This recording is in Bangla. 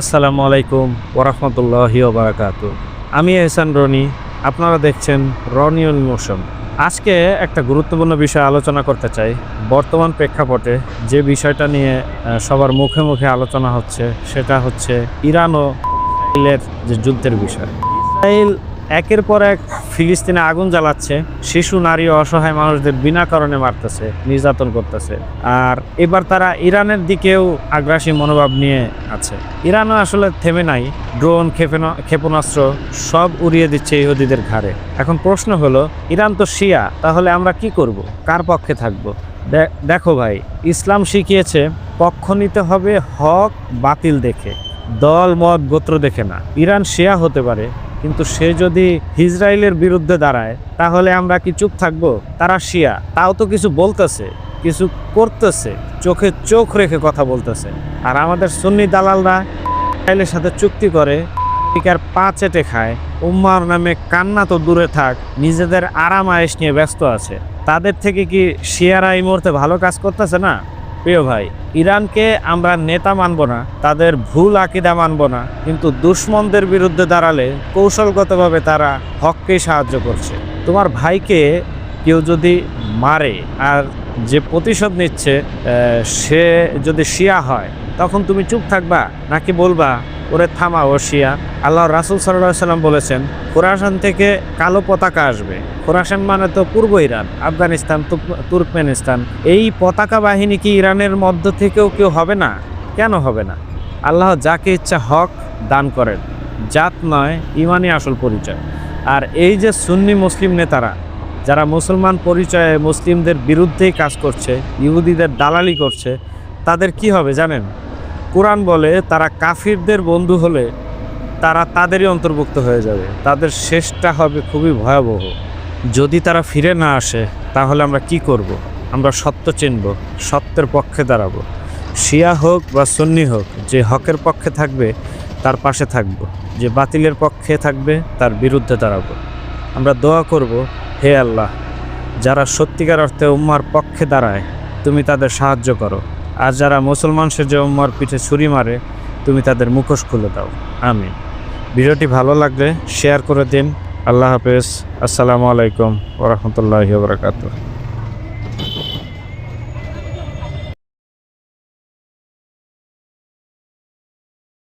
আসসালামু আলাইকুম ওরহমতুল্লাহি ওবরাকাত। আমি এহসান রনি, আপনারা দেখছেন রনি মোশন। আজকে একটা গুরুত্বপূর্ণ বিষয় আলোচনা করতে চাই। বর্তমান প্রেক্ষাপটে যে বিষয়টা নিয়ে সবার মুখে মুখে আলোচনা হচ্ছে, সেটা হচ্ছে ইরান ও ইসরায়েলের যে যুদ্ধের বিষয়। ইসরায়েল একের পর এক ফিলিস্তিনে আগুন জ্বালাচ্ছে, শিশু, নারী অসহায় মানুষদের বিনা কারণে মারতেছে, নির্যাতন করতেছে। আর এবার তারা ইরানের দিকেও আগ্রাসী মনোভাব নিয়ে আছে। ইরানও আসলে থেমে নাই, ড্রোন, ক্ষেপণ- ক্ষেপণাস্ত্র সব উড়িয়ে দিচ্ছে ইহুদিদের ঘাড়ে। এখন প্রশ্ন হলো, ইরান তো শিয়া, তাহলে আমরা কি করব? কার পক্ষে থাকব? দেখো ভাই, ইসলাম শিখিয়েছে, পক্ষ নিতে হবে হক, বাতিল দেখে। দল, মত, গোত্র দেখে না। ইরান শিয়া হতে পারে কিন্তু সে যদি ইসরায়েলের বিরুদ্ধে দাঁড়ায়, তাহলে আমরা কি চুপ থাকব? তারা শিয়া, তাও তো কিছু বলতেছে, কিছু করতেছে, চোখে চোখ রেখে কথা বলতেছে। আর আমাদের সুন্নি দালালরা ইসরায়েলের সাথে চুক্তি করে, আমেরিকার পা চেটে খায় উম্মার নামে কান্না তো দূরে থাক, নিজেদের আরাম আয়েস নিয়ে ব্যস্ত আছে। তাদের থেকে কি শিয়ারা এই মুহূর্তে ভালো কাজ করতেছে না? প্রিয় ভাই, ইরানকে আমরা নেতা মানব না, তাদের ভুল আকিদা মানব না, কিন্তু দুশ্মনদের বিরুদ্ধে দাঁড়ালে কৌশলগতভাবে তারা হককে সাহায্য করছে। তোমার ভাইকে কেউ যদি মারে আর যে প্রতিশোধ নিচ্ছে সে যদি শিয়া হয়, তখন তুমি চুপ থাকবা নাকি বলবা ওরে থামা ও শিয়া আল্লাহ রাসুল সাল্লাহ সাল্লাম বলেছেন, খোরাসান থেকে কালো পতাকা আসবে। খোরাসান মানে তো পূর্ব ইরান, আফগানিস্তান তুর্কমেনিস্তান। এই পতাকা বাহিনী কি ইরানের মধ্য থেকেও কেউ হবে না? কেন হবে না? আল্লাহ যাকে ইচ্ছা হক দান করেন। জাত নয়, ইমানই আসল পরিচয়। আর এই যে সুন্নি মুসলিম নেতারা, যারা মুসলমান পরিচয়ে মুসলিমদের বিরুদ্ধেই কাজ করছে, ইহুদিদের দালালি করছে, তাদের কি হবে জানেন? কোরআন বলে তারা কাফিরদের বন্ধু হলে তারা তাদেরই অন্তর্ভুক্ত হয়ে যাবে। তাদের শেষটা হবে খুবই ভয়াবহ। যদি তারা ফিরে না আসে, তাহলে আমরা কি করব। আমরা সত্য চিনব, সত্যের পক্ষে দাঁড়াবো। শিয়া হোক বা সন্নি হোক, যে হকের পক্ষে থাকবে, তার পাশে থাকব। যে বাতিলের পক্ষে থাকবে, তার বিরুদ্ধে দাঁড়াবো। আমরা দোয়া করব, হে আল্লাহ, যারা সত্যিকার অর্থে উম্মার পক্ষে দাঁড়ায়, তুমি তাদের সাহায্য করো। আর যারা মুসলমান সেজে উম্মার পিঠে ছুরি মারে, তুমি তাদের মুখোশ খুলে দাও। আমি ভিডিওটি ভালো লাগলে শেয়ার করে দিন। আল্লাহ হাফেজ। আসসালামু আলাইকুম ওরহমতুল্লাহি বারকাতুহ।